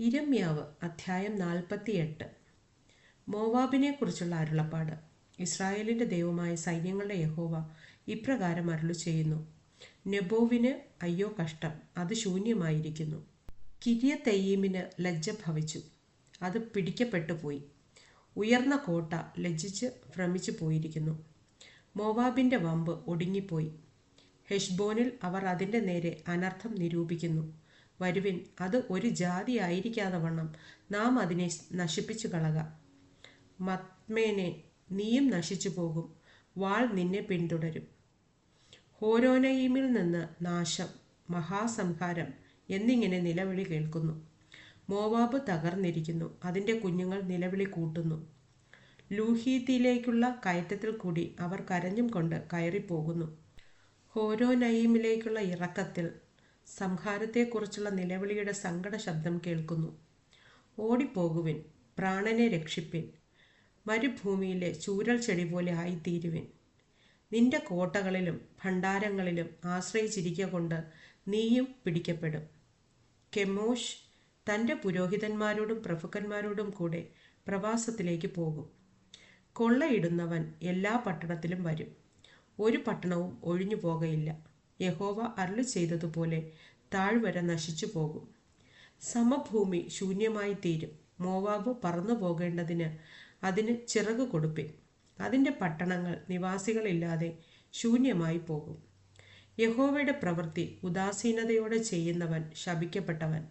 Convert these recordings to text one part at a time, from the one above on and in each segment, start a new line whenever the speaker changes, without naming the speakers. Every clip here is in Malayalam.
ഇരമ്യാവ് അധ്യായം നാൽപ്പത്തിയെട്ട്. മോവാബിനെ കുറിച്ചുള്ള അരുളപ്പാട്. ഇസ്രായേലിന്റെ ദൈവമായ സൈന്യങ്ങളുടെ യഹോവ ഇപ്രകാരം അരുളു ചെയ്യുന്നു നെബോവിന് അയ്യോ കഷ്ടം അത് ശൂന്യമായിരിക്കുന്നു. കിരിയ തെയ്യീമിന് ലജ്ജ ഭവിച്ചു അത് പിടിക്കപ്പെട്ടു പോയി. ഉയർന്ന കോട്ട ലജ്ജിച്ച് ഭ്രമിച്ചു പോയിരിക്കുന്നു. മോവാബിന്റെ വമ്പ് ഒടുങ്ങിപ്പോയി. ഹെഷ്ബോനിൽ അവർ അതിന്റെ നേരെ അനർത്ഥം നിരൂപിക്കുന്നു. വരുവിൻ അത് ഒരു ജാതി ആയിരിക്കാതെ വണ്ണം. നാം അതിനെ നശിപ്പിച്ചു കളക. മത്മേനെ നീയും നശിച്ചു പോകും. വാൾ നിന്നെ പിന്തുടരും. ഹോരോനയിമിൽ നിന്ന് നാശം മഹാസംഹാരം എന്നിങ്ങനെ നിലവിളി കേൾക്കുന്നു. മോവാബ് തകർന്നിരിക്കുന്നു. അതിന്റെ കുഞ്ഞുങ്ങൾ നിലവിളി കൂട്ടുന്നു. ലൂഹീത്തിയിലേക്കുള്ള കയറ്റത്തിൽ കൂടി അവർ കരഞ്ഞും കൊണ്ട് കയറിപ്പോകുന്നു. ഹോരോനയിമിലേക്കുള്ള ഇറക്കത്തിൽ സംഹാരത്തെക്കുറിച്ചുള്ള നിലവിളിയുടെ സങ്കട ശബ്ദം കേൾക്കുന്നു. ഓടിപ്പോകുവിൻ പ്രാണനെ രക്ഷിപ്പിൻ മരുഭൂമിയിലെ ചൂരൽ ചെടി പോലെ ആയിത്തീരുവിൻ. നിന്റെ കോട്ടകളിലും ഭണ്ഡാരങ്ങളിലും ആശ്രയിച്ചിരിക്കുക കൊണ്ട് നീയും പിടിക്കപ്പെടും. കെമോഷ് തന്റെ പുരോഹിതന്മാരോടും പ്രഭുക്കന്മാരോടും കൂടെ പ്രവാസത്തിലേക്ക് പോകും. കൊള്ളയിടുന്നവൻ എല്ലാ പട്ടണത്തിലും വരും. ഒരു പട്ടണവും ഒഴിഞ്ഞു പോകയില്ല യഹോവ അരുളി ചെയ്തതുപോലെ താഴ്വര നശിച്ചു പോകും സമഭൂമി ശൂന്യമായി തീരും മോവാബ് പറന്നു പോകേണ്ടതിന് അതിന് ചിറക് കൊടുപ്പിൻ. അതിന്റെ പട്ടണങ്ങൾ നിവാസികളില്ലാതെ ശൂന്യമായി പോകും യഹോവയുടെ പ്രവൃത്തി ഉദാസീനതയോടെ ചെയ്യുന്നവൻ ശപിക്കപ്പെട്ടവൻ.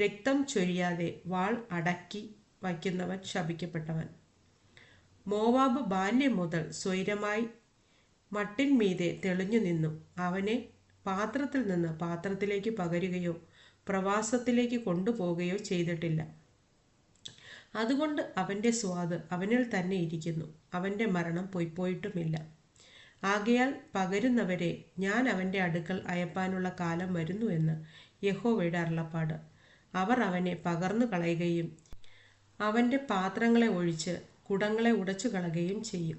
രക്തം ചൊരിയാതെ വാൾ അടക്കി വയ്ക്കുന്നവൻ ശപിക്കപ്പെട്ടവൻ. മോവാബ് ബാല്യം മുതൽ സ്വൈരമായി മട്ടിന്മീതെ തെളിഞ്ഞു നിന്നു. അവനെ പാത്രത്തിൽ നിന്ന് പാത്രത്തിലേക്ക് പകരുകയോ പ്രവാസത്തിലേക്ക് കൊണ്ടുപോവുകയോ ചെയ്തിട്ടില്ല. അതുകൊണ്ട് അവന്റെ സ്വാദ് അവനിൽ തന്നെ ഇരിക്കുന്നു. അവന്റെ മരണം പൊയ്പോയിട്ടുമില്ല ആകയാൽ പകരുന്നവരെ ഞാൻ അവന്റെ അടുക്കൽ അയപ്പാനുള്ള കാലം വരുന്നു എന്ന് യഹോവയുടെ അരുളപ്പാട്. അവർ അവനെ പകർന്നു കളയുകയും അവന്റെ പാത്രങ്ങളെ ഒഴിച്ച് കുടങ്ങളെ ഉടച്ചു കളയുകയും ചെയ്യും.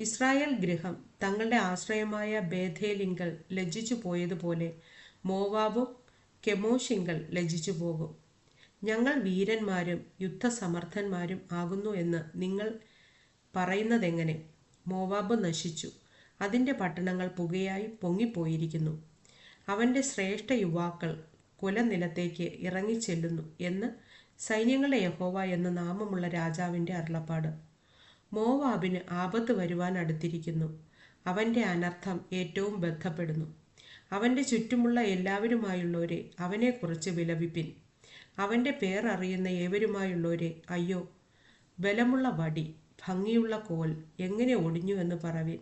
ഇസ്രായേൽ ഗൃഹം തങ്ങളുടെ ആശ്രയമായ ബേഥേലിങ്കൽ ലജ്ജിച്ചു പോയതുപോലെ മോവാബും കെമോഷിങ്കൽ ലജ്ജിച്ചു പോകും. ഞങ്ങൾ വീരന്മാരും യുദ്ധസമർത്ഥന്മാരും ആകുന്നു എന്ന് നിങ്ങൾ പറയുന്നതെങ്ങനെ? മോവാബ് നശിച്ചു. അതിന്റെ പട്ടണങ്ങൾ പുകയായി പൊങ്ങിപ്പോയിരിക്കുന്നു. അവന്റെ ശ്രേഷ്ഠ യുവാക്കൾ കുലനിലത്തേക്ക് ഇറങ്ങിച്ചെല്ലുന്നു എന്ന് സൈന്യങ്ങളുടെ യഹോവ എന്ന നാമമുള്ള രാജാവിന്റെ അരുളപ്പാട്. മോവാബിന് ആപത്ത് വരുവാൻ അടുത്തിരിക്കുന്നു. അവന്റെ അനർത്ഥം ഏറ്റവും ബന്ധപ്പെടുന്നു. അവന്റെ ചുറ്റുമുള്ള എല്ലാവരുമായുള്ളവരെ അവനെക്കുറിച്ച് വിലപിപ്പിൻ. അവന്റെ പേരറിയുന്ന ഏവരുമായുള്ളവരെ അയ്യോ ബലമുള്ള വടി ഭംഗിയുള്ള കോൽ എങ്ങനെ ഒടിഞ്ഞു എന്ന് പറവിൻ.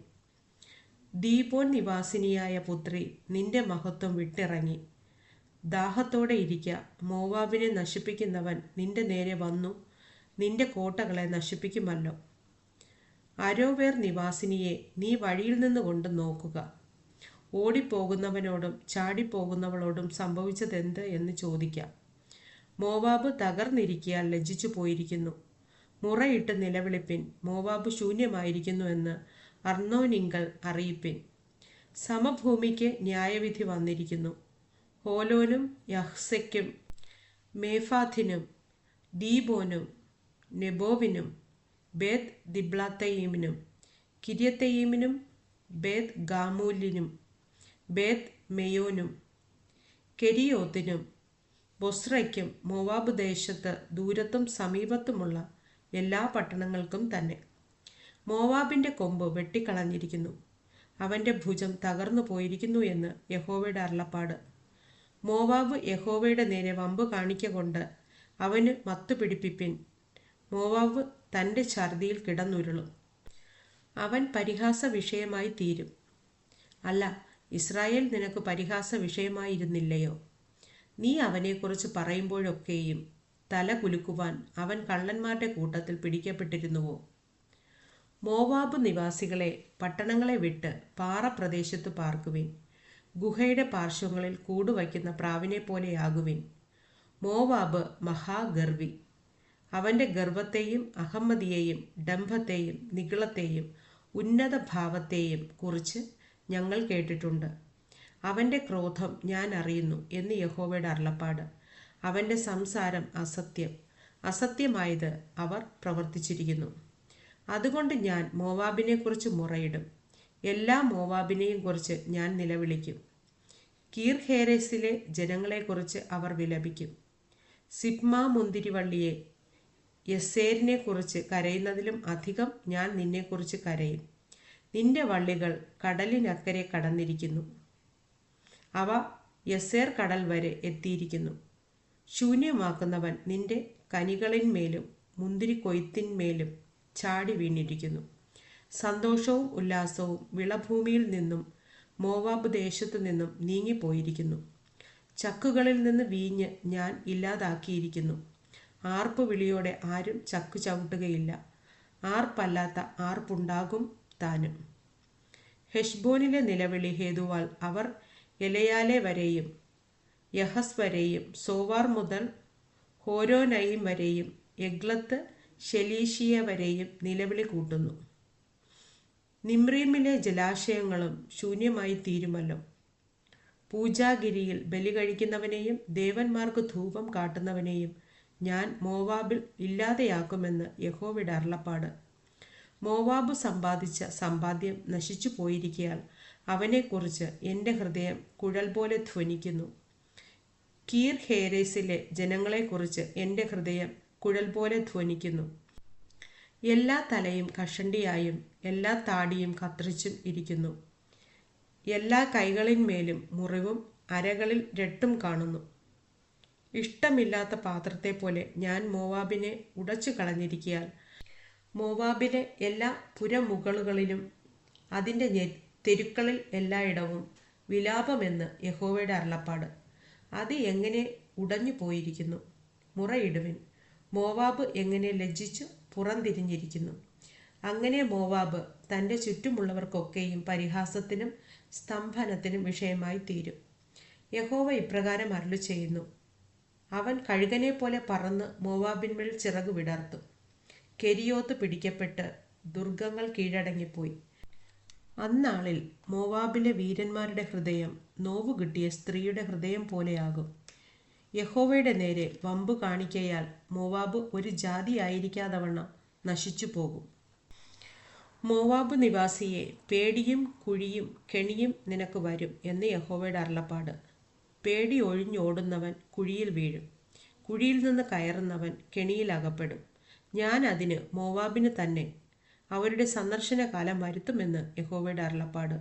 ദീപോൻ നിവാസിനിയായ പുത്രി നിന്റെ മഹത്വം വിട്ടിറങ്ങി. ദാഹത്തോടെ ഇരിക്ക. മോവാബിനെ നശിപ്പിക്കുന്നവൻ നിന്റെ നേരെ വന്നു. നിന്റെ കോട്ടകളെ നശിപ്പിക്കുമല്ലോ. അരോവേർ നിവാസിനിയെ നീ വഴിയിൽ നിന്ന് കൊണ്ട് നോക്കുക. ഓടിപ്പോകുന്നവനോടും ചാടിപ്പോകുന്നവളോടും സംഭവിച്ചതെന്ത് എന്ന് ചോദിക്കാം. മോവാബ് തകർന്നിരിക്കിയാൽ ലജ്ജിച്ചു പോയിരിക്കുന്നു. മുറയിട്ട് നിലവിളിപ്പിൻ. മോവാബ് ശൂന്യമായിരിക്കുന്നു എന്ന് അർണോനിങ്കൽ അറിയിപ്പിൻ. സമഭൂമിക്ക് ന്യായവിധി വന്നിരിക്കുന്നു. ഹോലോനും യഹ്സയ്ക്കും മേഫാഥിനും ദീബോനും നെബോവിനും ബേത് ദിബ്ലാത്തയീമിനും കിര്യത്തയീമിനും ബേത് ഗാമൂലിനും ബേത് മെയോനും കെരിയോത്തിനും ബൊസ്രയ്ക്കും മൊവാബ് ദേശത്ത് ദൂരത്തും സമീപത്തുമുള്ള എല്ലാ പട്ടണങ്ങൾക്കും തന്നെ. മോവാബിന്റെ കൊമ്പ് വെട്ടിക്കളഞ്ഞിരിക്കുന്നു. അവന്റെ ഭുജം തകർന്നു പോയിരിക്കുന്നു എന്ന് യഹോവയുടെ അരുളപ്പാട്. മോവാബ് യഹോവയുടെ നേരെ വമ്പ് കാണിക്കൊണ്ട് അവന് മത്തു മോവാബ് തന്റെ ഛർദിയിൽ കിടന്നുരുളും. അവൻ പരിഹാസ വിഷയമായി തീരും. അല്ല ഇസ്രായേൽ നിനക്ക് പരിഹാസ വിഷയമായിരുന്നില്ലയോ? നീ അവനെക്കുറിച്ച് പറയുമ്പോഴൊക്കെയും തല കുലുക്കുവാൻ അവൻ കള്ളന്മാരുടെ കൂട്ടത്തിൽ പിടിക്കപ്പെട്ടിരുന്നുവോ? മോവാബ് നിവാസികളെ പട്ടണങ്ങളെ വിട്ട് പാറ പ്രദേശത്ത് പാർക്കുവിൻ. ഗുഹയുടെ പാർശ്വങ്ങളിൽ കൂടുവയ്ക്കുന്ന പ്രാവിനെ പോലെയാകുവിൻ. മോവാബ് മഹാഗർവി അവന്റെ ഗർവത്തെയും അഹമ്മദിയെയും ഡംഭത്തെയും നികളത്തെയും ഉന്നത ഭാവത്തെയും കുറിച്ച് ഞങ്ങൾ കേട്ടിട്ടുണ്ട്. അവന്റെ ക്രോധം ഞാൻ അറിയുന്നു എന്ന് യഹോവയുടെ അരുളപ്പാട്. അവന്റെ സംസാരം അസത്യം. അസത്യമായത് അവർ പ്രവർത്തിച്ചിരിക്കുന്നു. അതുകൊണ്ട് ഞാൻ മോവാബിനെക്കുറിച്ച് മുറയിടും. എല്ലാ മോവാബിനെയും കുറിച്ച് ഞാൻ നിലവിളിക്കും. കീർ ഹേരസിലെ ജനങ്ങളെക്കുറിച്ച് അവർ വിലപിക്കും. സിപ്മ മുന്തിരിവള്ളിയെ യസേരിനെ കുറിച്ച് കരയുന്നതിലും അധികം ഞാൻ നിന്നെക്കുറിച്ച് കരയും. നിന്റെ വള്ളികൾ കടലിനക്കരെ കടന്നിരിക്കുന്നു. അവ യസേർ കടൽ വരെ എത്തിയിരിക്കുന്നു. ശൂന്യമാക്കുന്നവൻ നിന്റെ കനികളിന്മേലും മുന്തിരി കൊയ്ത്തിന്മേലും ചാടി വീണിരിക്കുന്നു. സന്തോഷവും ഉല്ലാസവും വിളഭൂമിയിൽ നിന്നും മോവാബ് ദേശത്തു നിന്നും നീങ്ങിപ്പോയിരിക്കുന്നു. ചക്കുകളിൽ നിന്ന് വീഞ്ഞ് ഞാൻ ഇല്ലാതാക്കിയിരിക്കുന്നു. ആർപ്പ് വിളിയോടെ ആരും ചക്കു ചവിട്ടുകയില്ല. ആർപ്പല്ലാത്ത ആർപ്പുണ്ടാകും താനും. ഹെഷ്ബോനിലെ നിലവിളി ഹേതുവാൽ അവർ എലയാലെ വരെയും യഹസ് വരെയും സോവാർ മുതൽ ഹോരോനയിം വരെയും എഗ്ലത്ത് ഷെലീഷിയ വരെയും നിലവിളി കൂട്ടുന്നു. നിമ്രീമിലെ ജലാശയങ്ങളും ശൂന്യമായി തീരുമല്ലോ. പൂജാഗിരിയിൽ ബലി കഴിക്കുന്നവനെയും ദേവന്മാർക്ക് ധൂപം കാട്ടുന്നവനെയും ഞാൻ മോവാബിൽ ഇല്ലാതെയാക്കുമെന്ന് യഹോവയുടെ അരുളപ്പാട്. മോവാബ് സമ്പാദിച്ച സമ്പാദ്യം നശിച്ചു പോയിരിക്കയാൽ അവനെക്കുറിച്ച് എന്റെ ഹൃദയം കുഴൽ പോലെ ധ്വനിക്കുന്നു. കീർ ഹേരേസിലെ ജനങ്ങളെക്കുറിച്ച് എന്റെ ഹൃദയം കുഴൽ പോലെ ധ്വനിക്കുന്നു. എല്ലാ തലയും കഷണ്ടിയായും എല്ലാ താടിയും കത്രിച്ചും ഇരിക്കുന്നു. എല്ലാ കൈകളിന്മേലും മുറിവും അരകളിൽ രട്ടും കാണുന്നു. ഇഷ്ടമില്ലാത്ത പാത്രത്തെ പോലെ ഞാൻ മോവാബിനെ ഉടച്ചു കളഞ്ഞിരിക്കിയാൽ. മോവാബിലെ എല്ലാ പുരമുകളുകളിലും അതിന്റെ തെരുക്കളിൽ എല്ലായിടവും വിലാപമെന്ന് യഹോവയുടെ അരുളപ്പാട്. അത് എങ്ങനെ ഉടഞ്ഞു പോയിരിക്കുന്നു? മുറയിടുവിൻ. മോവാബ് എങ്ങനെ ലജ്ജിച്ചു പുറംതിരിഞ്ഞിരിക്കുന്നു? അങ്ങനെ മോവാബ് തന്റെ ചുറ്റുമുള്ളവർക്കൊക്കെയും പരിഹാസത്തിനും സ്തംഭനത്തിനും വിഷയമായി തീരും യഹോവ ഇപ്രകാരം അരുളി ചെയ്യുന്നു അവൻ കഴുകനെ പോലെ പറന്ന് മോവാബിന്മേൽ ചിറകു വിടർത്തു. കെരിയോത്ത് പിടിക്കപ്പെട്ട് ദുർഗങ്ങൾ കീഴടങ്ങിപ്പോയി. അന്നാളിൽ മോവാബിലെ വീരന്മാരുടെ ഹൃദയം നോവു കിട്ടിയ സ്ത്രീയുടെ ഹൃദയം പോലെയാകും. യഹോവയുടെ നേരെ വമ്പ് കാണിക്കയാൽ മോവാബ് ഒരു ജാതിയായിരിക്കാതവണ്ണം നശിച്ചു പോകും. മോവാബ് നിവാസിയെ പേടിയും കുഴിയും കെണിയും നിനക്ക് വരും എന്ന് യഹോവയുടെ അരുളപ്പാട്. പേടി ഒഴിഞ്ഞോടുന്നവൻ കുഴിയിൽ വീഴും. കുഴിയിൽ നിന്ന് കയറുന്നവൻ കെണിയിൽ അകപ്പെടും. ഞാൻ അതിന് മോവാബിന് തന്നെ അവരുടെ സന്ദർശന കാലം വരുത്തുമെന്ന് യഹോവയുടെ അരുളപ്പാട്.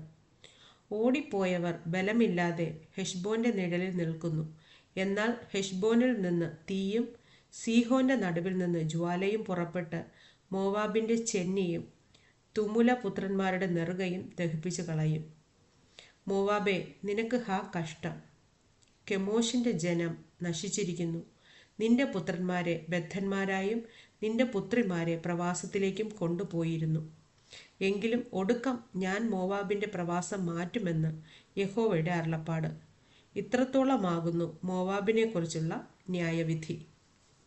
ഓടിപ്പോയവർ ബലമില്ലാതെ ഹെഷ്ബോന്റെ നിഴലിൽ നിൽക്കുന്നു. എന്നാൽ ഹെഷ്ബോനിൽ നിന്ന് തീയും സീഹോന്റെ നടുവിൽ നിന്ന് ജ്വാലയും പുറപ്പെട്ട് മോവാബിന്റെ ചെന്നിയും തുമുല പുത്രന്മാരുടെ നെറുകയും ദഹിപ്പിച്ചു കളയും മോവാബെ നിനക്ക് ഹാ കഷ്ടം. കെമോഷിന്റെ ജനം നശിച്ചിരിക്കുന്നു. നിന്റെ പുത്രന്മാരെ ബദ്ധന്മാരായും നിന്റെ പുത്രിമാരെ പ്രവാസത്തിലേക്കും കൊണ്ടുപോയിരുന്നു. എങ്കിലും ഒടുക്കം ഞാൻ മോവാബിന്റെ പ്രവാസം മാറ്റുമെന്ന് യഹോവയുടെ അരുളപ്പാട്. ഇത്രത്തോളമാകുന്നു മോവാബിനെക്കുറിച്ചുള്ള ന്യായവിധി.